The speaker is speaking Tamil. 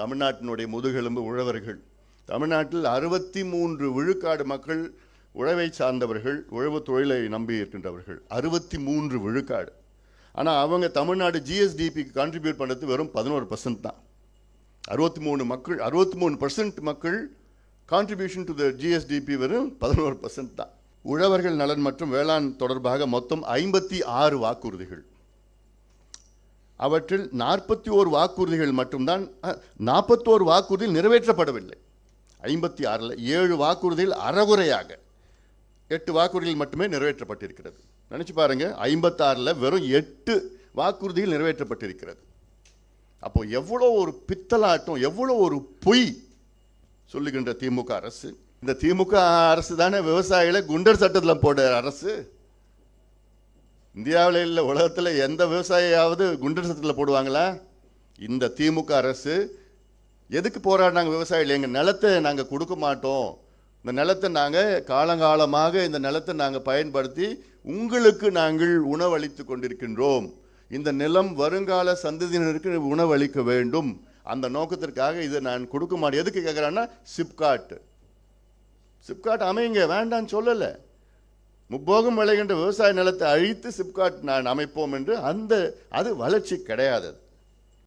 தமிழ்நாட்டினுடைய முதுகெலும்பு உழவர்கள். தமிழ்நாட்டில் அறுபத்தி மூன்று விழுக்காடு மக்கள் உழவை சார்ந்தவர்கள் உழவு தொழிலை நம்பி இருக்கின்றவர்கள். அறுபத்தி மூன்று விழுக்காடு. ஆனால் அவங்க தமிழ்நாடு ஜிஎஸ்டிபிக்கு கான்ட்ரிபியூட் பண்ணுறது வெறும் பதினோரு பர்சன்ட் தான். அறுபத்தி மூணு மக்கள் அறுபத்தி மூணு பர்சன்ட் மக்கள் கான்ட்ரிபியூஷன் டு த ஜிஎஸ்டிபி வெறும் பதினோரு பர்சன்ட் தான். உழவர்கள் நலன் மற்றும் வேளாண் தொடர்பாக மொத்தம் ஐம்பத்தி ஆறு வாக்குறுதிகள். அவற்றில் நாற்பத்தி ஓரு வாக்குறுதிகள் மட்டும்தான் நாற்பத்தோரு வாக்குறுதிகள் நிறைவேற்றப்படவில்லை. ஐம்பத்தி ஆறில் ஏழு வாக்குறுதிகள் அறகுறையாக எட்டு வாக்குறுதிகள் மட்டுமே நிறைவேற்றப்பட்டிருக்கிறது. நினச்சி பாருங்கள் ஐம்பத்தாறில் வெறும் எட்டு வாக்குறுதிகள் நிறைவேற்றப்பட்டிருக்கிறது. அப்போ எவ்வளோ ஒரு பித்தலாட்டம் எவ்வளோ ஒரு பொய் சொல்லுகின்ற திமுக அரசு. இந்த திமுக அரசு தானே விவசாயிகளை குண்டர் சட்டத்தில் போட அரசு. இந்தியாவில் இல்லை உலகத்தில் எந்த விவசாயியாவது குண்டர் சட்டத்தில் போடுவாங்களா? இந்த திமுக அரசு எதுக்கு போராடினாங்க விவசாயிகள்? எங்கள் நிலத்தை நாங்கள் கொடுக்க மாட்டோம். இந்த நிலத்தை நாங்கள் காலங்காலமாக இந்த நிலத்தை நாங்கள் பயன்படுத்தி உங்களுக்கு நாங்கள் உணவளித்து கொண்டிருக்கின்றோம். இந்த நிலம் வருங்கால சந்ததியினருக்கு உணவளிக்க வேண்டும். அந்த நோக்கத்திற்காக இதை நான் கொடுக்க மாட்டேன். எதுக்கு கேட்குறேன்னா சிப்காட் சிப்காட் அமையுங்க வேண்டான்னு சொல்லலை. முப்போகம் விளைகின்ற விவசாய நிலத்தை அழித்து சிப்காட் நான் அமைப்போம் என்று அந்த அது வளர்ச்சி கிடையாது